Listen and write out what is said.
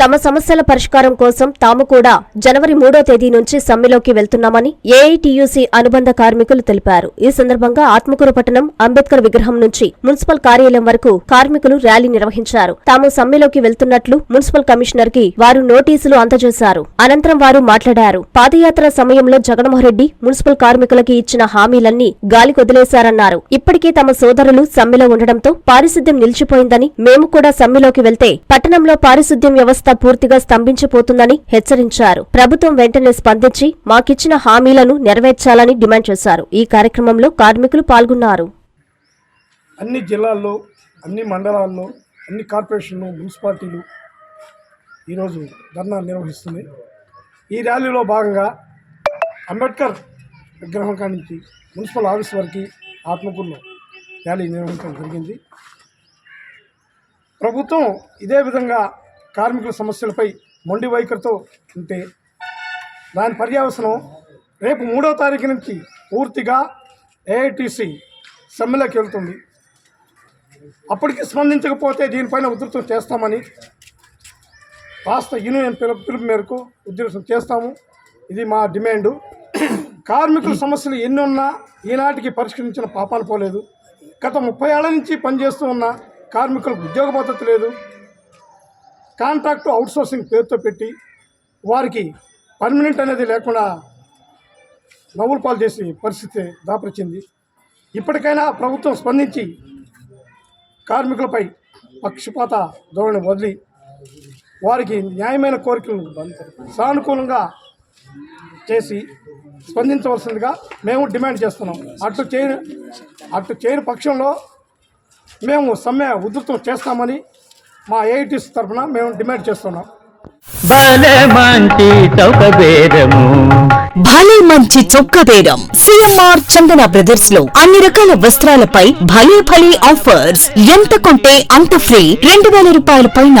తమ సమస్యల పరిష్కారం కోసం తాము కూడా జనవరి మూడో తేదీ నుంచి సమ్మెలోకి వెళ్తున్నామని ఏఐటీయూసీ అనుబంధ కార్మికులు తెలిపారు. ఈ సందర్భంగా ఆత్మకూరు పట్టణం అంబేద్కర్ విగ్రహం నుంచి మున్సిపల్ కార్యాలయం వరకు కార్మికులు ర్యాలీ నిర్వహించారు. తాము సమ్మెలోకి వెళ్తున్నట్లు మున్సిపల్ కమిషనర్కి వారు నోటీసులు అందజేశారు. అనంతరం వారు మాట్లాడారు. పాదయాత్ర సమయంలో జగన్మోహన్రెడ్డి మున్సిపల్ కార్మికులకి ఇచ్చిన హామీలన్నీ గాలి కొదిలేశారన్నారు. ఇప్పటికే తమ సోదరులు సమ్మెలో ఉండడంతో పారిశుద్ధ్యం నిలిచిపోయిందని మేము కూడా సమ్మెలోకి వెళ్తే పట్టణంలో పారిశుద్ధ్యం వ్యవస్థ పూర్తిగా స్తంభించిపోతుందని హెచ్చరించారు. ప్రభుత్వం వెంటనే స్పందించి మాకిచ్చిన హామీలను నెరవేర్చాలని డిమాండ్ చేశారు. ఈ కార్యక్రమంలో కార్మికులు పాల్గొన్నారు. అన్ని జిల్లాల్లో అన్ని మండలాల్లో అన్ని కార్పొరేషన్లు మున్సిపాలిటీలు ఈరోజు ధర్నా నిర్వహిస్తుంది ఈ ర్యాలీలో భాగంగా అంబేద్కర్ విగ్రహం కానించి మున్సిపల్ ఆఫీస్ వరకు ఆత్మకూరులో ర్యాలీ నిర్వహించడం జరిగింది. ప్రభుత్వం ఇదే విధంగా కార్మికుల సమస్యలపై మొండి వైఖరితో ఉంటే దాని పర్యవసనం రేపు మూడో తారీఖు నుంచి పూర్తిగా ఏఐటీసీ సమ్మెలోకి వెళ్తుంది. అప్పటికి స్పందించకపోతే దీనిపైన ఉధృతం చేస్తామని రాష్ట్ర యూనియన్ పిలుపు పిలుపు మేరకు ఉధృతం చేస్తాము. ఇది మా డిమాండు. కార్మికుల సమస్యలు ఎన్ని ఉన్నా ఈనాటికి పరిష్కరించిన పాపాలు పోలేదు. గత ముప్పై ఏళ్ళ నుంచి పనిచేస్తూ ఉన్న కార్మికులకు ఉద్యోగ భద్రత లేదు. కాంట్రాక్ట్ అవుట్సోర్సింగ్ పేరుతో పెట్టి వారికి పర్మనెంట్ అనేది లేకుండా నవ్వులు పాలు చేసే పరిస్థితి దాపరిచింది. ఇప్పటికైనా ప్రభుత్వం స్పందించి కార్మికులపై పక్షపాత ధోరణి వదిలి వారికి న్యాయమైన కోరికలను సానుకూలంగా చేసి స్పందించవలసిందిగా మేము డిమాండ్ చేస్తున్నాం. అటు చేయని అటు చేయని పక్షంలో మేము సమ్మె ఉధృతం చేస్తామని మా ఏఐటీస్ తరఫున మేము డిమాండ్ చేస్తున్నాం. భలే మంచి చొక్క బేరం సిఎంఆర్ చందన బ్రదర్స్లో అన్ని రకాల వస్త్రాలపై భలే భలే ఆఫర్స్. ఎంత కొంటే అంత ఫ్రీ. రెండు వేల రూపాయల పైన